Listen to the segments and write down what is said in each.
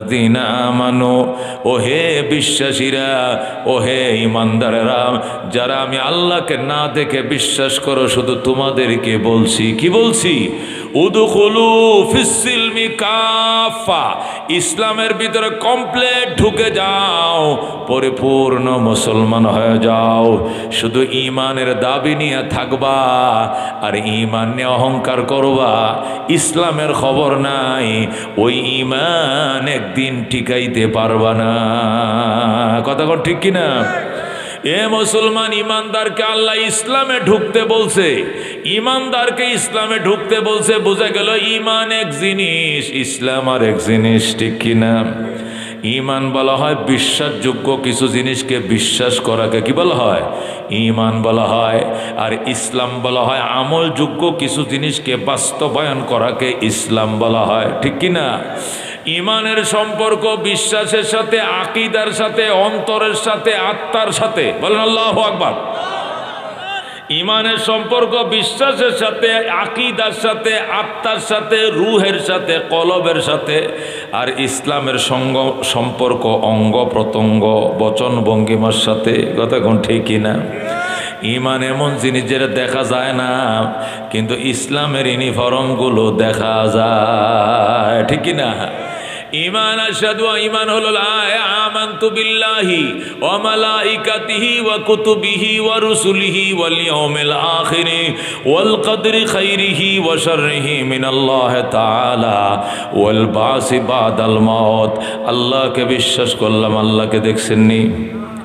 আমানো ওহে বিশ্বাসীরা, ওহে ইমানদারেরা, যারা আমি আল্লাহকে না দেখে বিশ্বাস করো, শুধু তোমাদেরকে বলছি। কি বলছি? উদুখুলু ফিসিলমি কাফা। ইসলামের ভিতরে কমপ্লিট ঢুকে যাও, পরিপূর্ণ মুসলমান হয়ে যাও। শুধু ইমানের দাবি নিয়ে থাকবা আর ইমান নিয়ে অহংকার করবা, ইসলামের খবর নাই, ওই ইমান একদিন টিকাইতে পারবা না। কথা ঠিক কিনা? এ মুসলমান ইমানদারকে আল্লাহ ইসলামে ঢুকতে বলছে, ইমানদারকে ইসলামে ঢুকতে বলছে, বোঝা গেল ইমান এক জিনিস, ইসলাম আর এক জিনিস, ঠিক কিনা ইমান বলা হয় বিশ্বাসযোগ্য কিছু জিনিসকে বিশ্বাস করাকে কি বলা হয়? ইমান বলা হয়। আর ইসলাম বলা হয় আমলযোগ্য কিছু জিনিসকে বাস্তবায়ন করাকে ইসলাম বলা হয়, ঠিক কিনা ইমানের সম্পর্ক বিশ্বাসের সাথে, আকিদার সাথে, অন্তরের সাথে, আত্মার সাথে। বলেন আল্লাহ আকবার। ইমানের সম্পর্ক বিশ্বাসের সাথে, আকিদার সাথে, আত্মার সাথে, রুহের সাথে, কলবের সাথে, আর ইসলামের সঙ্গ, সম্পর্ক অঙ্গ প্রত্যঙ্গ, বচন ভঙ্গিমার সাথে। কথা কোন ঠিকই না? ইমান এমন জিনিস যেটা দেখা যায় না, কিন্তু ইসলামের ইউনিফর্মগুলো দেখা যায়। ঠিক কি না? ইমান আসাদু ইমান হলো আমানতু বিল্লাহি ওয়া মালাইকাতিহি ওয়া কুতুবিহি ওয়া রুসুলিহি ওয়াল ইয়াউমিল আখির ওয়াল কদরি খাইরিহি ওয়া শাররিহি মিনাল্লাহ তাআলা ওয়াল বাসি বাদাল মাউত। আল্লাহকে বিশ্বাস করলাম, আল্লাহকে দেখছেন নি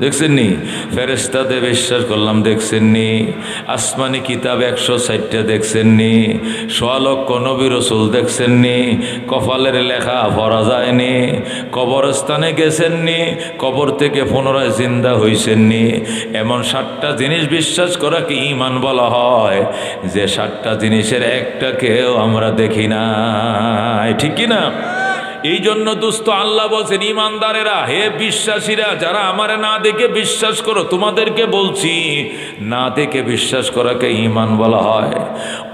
দেখছেননি? ফেরেস্তাতে বিশ্বাস করলাম দেখছেননি। আসমানি কিতাব একশো ষাটটা দেখছেননি। সোয়ালক্ষ নবী রসুল দেখছেননি। কপালের লেখা পড়া যায়নি। কবরস্থানে গেছেননি। কবর থেকে পুনরায় জিন্দা হয়েছেননি এমন সাতটা জিনিস বিশ্বাস করা কি ইমান বলা হয়? যে সাতটা জিনিসের একটাকেও আমরা দেখি না ঠিক না এই জন্য দুস্থ আল্লাহ বলছেন ইমানদারেরা হে বিশ্বাসীরা, যারা আমারে না দেখে বিশ্বাস করো, তোমাদেরকে বলছি, না দেখে বিশ্বাস করাকে ইমান বলা হয়।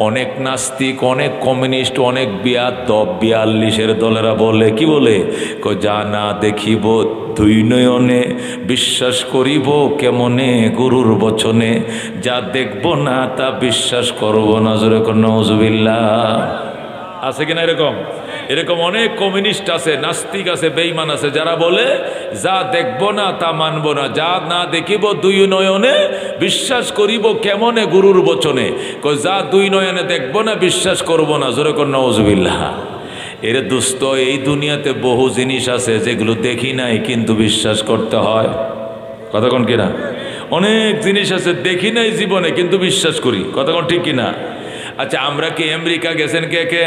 অনেক নাস্তিক, অনেক কমিউনিস্ট, অনেক বিয়ার দব বিয়াল্লিশের দলেরা বলে, কি বলে? কো যা না দেখিব, দুই নয়নে বিশ্বাস করিব কেমনে গুরুর বচনে? যা দেখব না, তা বিশ্বাস করব নজরে জোরে নজবিল্লা আছে কিনা এরকম? এরকম অনেক কমিউনিস্ট আছে, নাস্তিক আছে বেইমান আছে, যারা বলে, যা দেখব না তা মানব না, যা না দেখিব দুই নয়নে বিশ্বাস করিব কেমনে গুরুর বচনে? যা দুই নয়নে দেখব না, বিশ্বাস করব না। জোরে কর নজবিল্লাহ এর দুস্থ এই দুনিয়াতে বহু জিনিস আছে যেগুলো দেখি নাই, কিন্তু বিশ্বাস করতে হয়। কতক্ষণ কিনা অনেক জিনিস আছে দেখি নাই জীবনে, কিন্তু বিশ্বাস করি। কতক্ষণ ঠিক কিনা? আচ্ছা আমরা কি আমেরিকা গেছেন কে কে?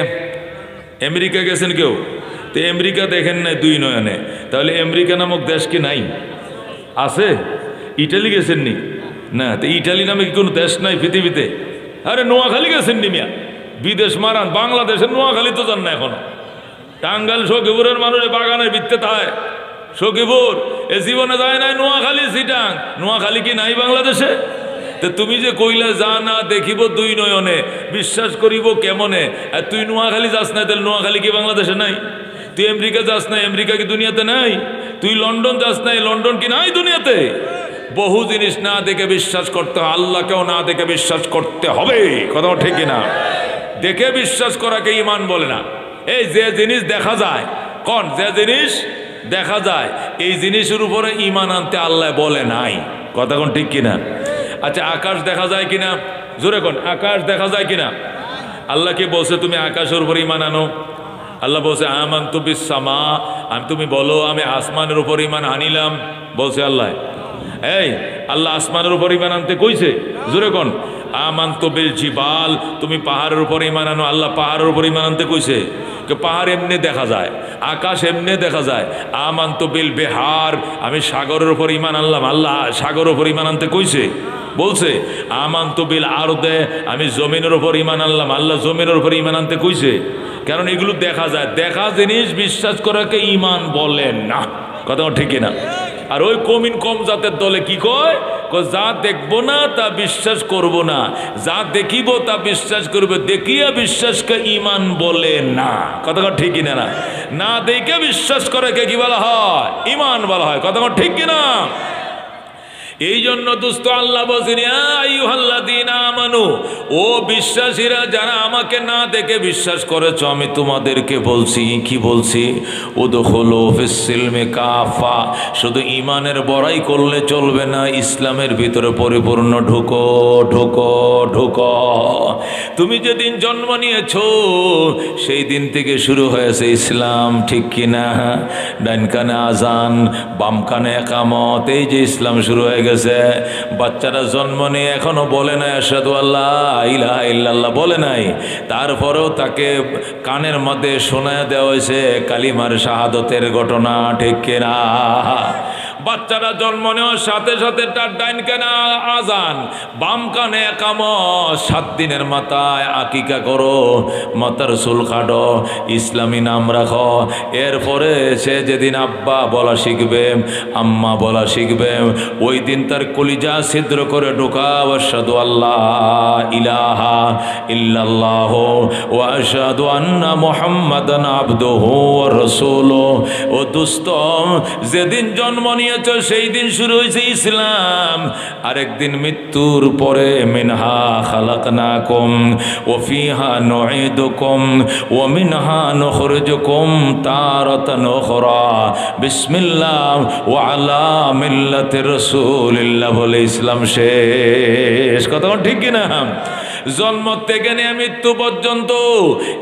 আমেরিকা গেছেন কেউ? তো আমেরিকা দেখেন নাই দুই নয়নে। তাহলে আমেরিকা নামক দেশ কি নাই? আছে? ইটালি গেছেন নি? না, তো ইটালি নামে কি কোনো দেশ নাই পৃথিবীতে? আরে নোয়াখালী গেছেন নি মিয়া। বিদেশ মারান, বাংলাদেশের নোয়াখালী তো যান না এখনও। টাঙ্গাল সখীপুরের মানুষ বাগানের ভিত্তে থায় সখীপুর, এ জীবনে যায় নাই নোয়াখালী সিটাং নোয়াখালী কি নাই বাংলাদেশে? তো তুমি যে কইলা, যা না দেখিব দুই নয়নে, বিশ্বাস করিব কেমনে? আর তুই নোয়াখালী যাস না, তাহলে নোয়াখালী কি বাংলাদেশে নাই? তুই আমেরিকা যাস না, আমেরিকা কি দুনিয়াতে নাই? তুই লন্ডন যাস নাই লন্ডন কি নাই দুনিয়াতে? বহু জিনিস না দেখে বিশ্বাস করতে আল্লাহকেও না দেখে বিশ্বাস করতে হবে কথা ঠিক না দেখে বিশ্বাস করাকে ইমান বলে না। এই যে জিনিস দেখা যায়, কোন, যে জিনিস দেখা যায়, এই জিনিসের উপরে ইমান আনতে আল্লাহ বলে নাই। কথা কোন ঠিক কিনা? আচ্ছা আকাশ দেখা যায় কিনা? জোরে কোন, আকাশ দেখা যায় কিনা? আল্লাহ কি বলছে, তুমি আকাশের উপর ইমান আনো। আল্লাহ বলছে আমান তুমি সামা আমি, তুমি বলো, আমি আসমানের উপর ইমান আনিলাম। বলছে আল্লাহ। এই, আল্লাহ আসমানের উপর ইমান আনতে কইছে? জোরে কোন আমান তো বিল জিবাল তুমি পাহাড়ের উপর ইমান আনো। আল্লাহ পাহাড়ের উপর ইমান আনতে কইছে পাহাড় এমনি দেখা যায়, আকাশ এমনি দেখা যায়। আমান তো বিল বেহার আমি সাগরের উপর ইমান আনলাম। আল্লাহ সাগরের উপর ইমান আনতে কইছে। বলছে আমান তো বিল দে আমি জমিনের উপর ইমান আনলাম। আল্লাহ জমিনের উপর ইমান আনতে কইছে। কারণ এগুলো দেখা যায়। দেখা জিনিস বিশ্বাস করাকে ইমান বলেন না। কথা ঠিক না আর ওই কমিন কম জাতের দলে কি কয়? যা দেখব না, তা বিশ্বাস করব না। যা দেখিব, তা বিশ্বাস করবে। দেখিয়া বিশ্বাসকে ইমান বলে না। কথা ঠিক কিনা না? না দেখে বিশ্বাস করে কে কি বলা হয়? ইমান বলা হয়। কথা ঠিক কিনা? এই জন্য দুস্থ আল্লাহ আমানু, ও বিশ্বাসীরা যারা আমাকে না দেখে বিশ্বাস করেছ, আমি তোমাদেরকে বলছি, কি বলছি? ও হলো ফিসিলমে কাফা, শুধু ইমানের বড়াই করলে চলবে না, ইসলামের ভিতরে পরিপূর্ণ ঢুকো ঢুকো ঢুকো। তুমি যেদিন জন্ম নিয়েছো, সেই দিন থেকে শুরু হয়েছে ইসলাম, ঠিক কিনা? ডাইন কানে আজান বাম কানে একামত, এই যে ইসলাম শুরু হয়ে গেছে। বাচ্চারা জন্ম নিয়ে এখনও বলে নাই আসাদু আল্লাহ ইলাহা ইল্লাল্লাহ বলে নাই। তারপরেও তাকে কানের মধ্যে শোনায় দেওয়া হয়েছে, কালিমার শাহাদতের ঘটনা ঠিক কিনা? বাচ্চারা জন্ম নেওয়ার সাথে সাথে তার ডাইন কানে আজান, বাম কানে একাম সাত দিনের মাথায় আকিকা করো মাতার চুল কাটো ইসলামী নাম রাখো। এরপরে সে যেদিন আব্বা বলা শিখবে, আম্মা বলা শিখবে, ওই দিন তার কলিজা ছিদ্র করে ঢোকা আসাদু আল্লাহ ইলাহা ইল্লাল্লাহ ও আসাদু আন্না মোহাম্মদান আব্দুহু ওয়া রাসূলুহু। ও দুস্ত, যেদিন জন্ম নিয়েছ সেই দিন শুরু হয়েছে ইসলাম। আরেকদিন মৃত্যুর পরে মিনহা খালাকনাকুম, ও ফিহা নুঈদুকুম, ও মিনহা নুখরিজুকুম তারাতান উখরা। বিসমিল্লাহ ওয়া আলা মিল্লাতি রাসূলিল্লাহ বলে ইসলাম শেষ। কথা ঠিক কিনা? জন্ম থেকে নিয়ে মৃত্যু পর্যন্ত,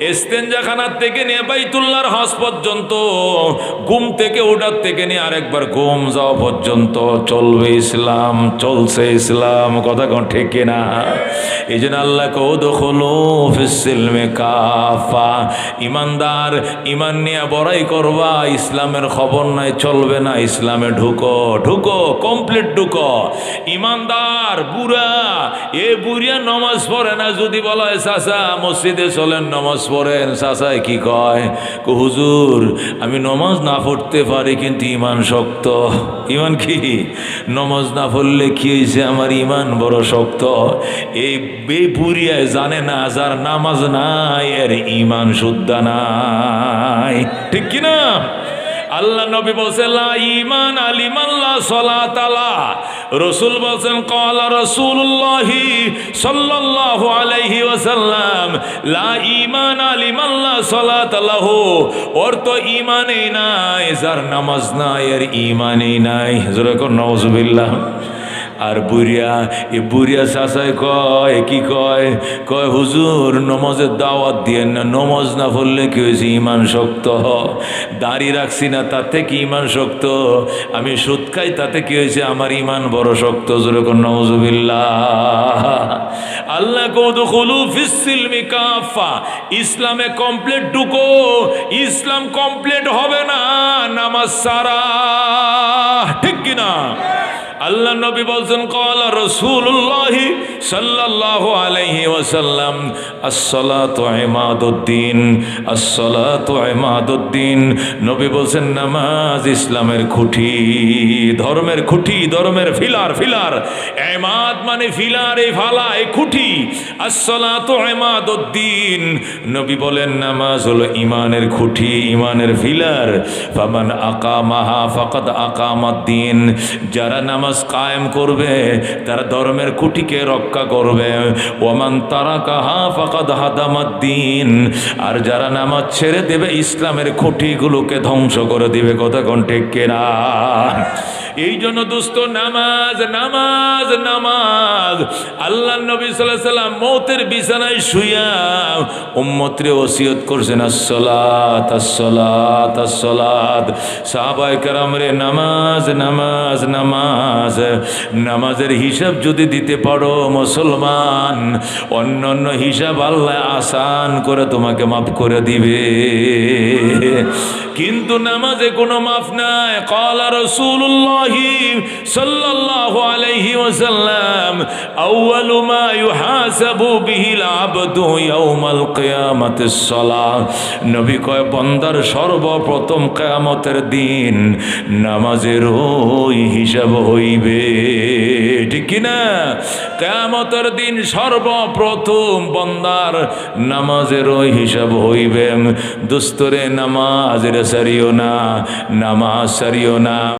এস্তেঞ্জাখানার থেকে নিয়ে বাইতুল্লাহর হজ পর্যন্ত, ঘুম থেকে ওঠার থেকে নিয়ে আরেকবার ঘুম যাওয়া পর্যন্ত চলবে ইসলাম, চলছে ইসলাম। কথা কোন ঠিক না? এই জন্য আল্লাহ কৌদখলো ফিসিলমে কাফা। ইমানদার, ইমান নিয়ে বড়াই করবা, ইসলামের খবর নাই, চলবে না, ইসলামে ঢুকো ঢুকো, কমপ্লিট ঢুকো। ইমানদার, বুড়া, এ বুড়িয়া নমাজ পড়ে না, যদি বলা হয় চাচা, মসজিদে চলেন, নমাজ পড়েন। চাচাই কি কয়? হুজুর, আমি নমাজ না পড়তে পারি, কিন্তু ইমান শক্ত। ইমান কি? নমাজ না পড়লে কি হয়েছে? আমার ইমান বড় শক্ত। এই বেপুরিয়ায় জানে না, যার নামাজ নাই, এর ইমান শুদ্ধা নাই। ঠিক কিনা? আল্লাহ নবী বলছে, লা ইমান আলিমাল্লা সলাত আলা রসুল বলছেন কলা রসুল্লাহি সাল্লাল্লাহু আলাইহি ওয়াসাল্লাম, লা ইমান আলিমাল্লা সলাত আলাহ ওর তো ইমানেই নাই, যার নামাজ নাই, এর ইমানেই নাই। জোরে কর, নওয়াজুবিল্লাহ। আর বুড়িয়া, এ বুড়িয়া চাচাই কয়, কি কয়? কয়, হুজুর, নমাজের দাওয়াত দিয়ে না, নমাজ না পড়লে কি হয়েছে? ইমান শক্ত দাড়ি রাখছি না তাতে কি ইমান শক্ত। আমি সুদ খাই, তাতে কি হয়েছে? আমার ইমান বড় শক্ত যেরকম নজুবিল্লাহ আল্লাহ কৌদ খুলু ফিসিলমি কাফা ইসলামে কমপ্লিট ঢুকো, ইসলাম কমপ্লিট হবে না, নামাজ সারা। ঠিক কিনা? আল্লাহ নবী বলছেন, কলা রসুল্লাহ সাল্লাল্লাহু আলাইহি ওয়াসাল্লাম, আসসালাতু ইমাদুদ্দিন আসসালাতু ইমাদুদ্দিন। নবী বলছেন, নামাজ ইসলামের খুঁটি, ধর্মের খুঁটি, ধর্মের ফিলার ফিলার। ইমাদ মানে ফিলার, এই ফালা, এই খুঁটি। আসসালাতু ইমাদুদ্দিন। নবী বলেন, নামাজ হলো ইমানের খুঁটি, ইমানের ফিলার। ফামান আকামাহা, ফাকাদ আকামাদ্দিন যারা নামাজ কায়েম করবে, তারা ধর্মের খুঁটিকে রক্ষা করবে। ওমান তারা কাহা ফাকাদ হাদামাদ্দিন। আর যারা নামাজ ছেড়ে দেবে, ইসলামের খুঁটিগুলোকে ধ্বংস করে দিবে। কথা কোন ঠিক কেনা? এই জন্য দুস্থ নামাজ নামাজ নামাজ। আল্লাহ নবী সাল্লাহ সাল্লাম মৌতের বিছানায় শুইয়া উম্মত্রে ওসিয়ত করছেন আসলাত আসলাত আসলাত সাহাবাই কারাম রে, নামাজ নামাজ নামাজ। নামাজের হিসাব যদি দিতে পারো মুসলমান, অন্য অন্য হিসাব আল্লাহ আসান করে তোমাকে মাফ করে দিবে। কিন্তু নামাজে কোনো মাফ নাই। কলা রসুল্লাহি সাল্লাল্লাহু আলাইহি ওয়াসাল্লাম আউয়ালু মা ইউহাসাবু বিহিল আবদু ইয়াউমাল কিয়ামাতিস সালাহ। নবী কয়, বান্দার সর্বপ্রথম কিয়ামতের দিন নামাজের ওই হিসাব হইবে। ঠিক কিনা? কেমতর দিন সর্বপ্রথম বন্দার নামাজেরও হিসাব হইবে। দুস্তরে নামাজের সারিও না, নামাজ সারিও না।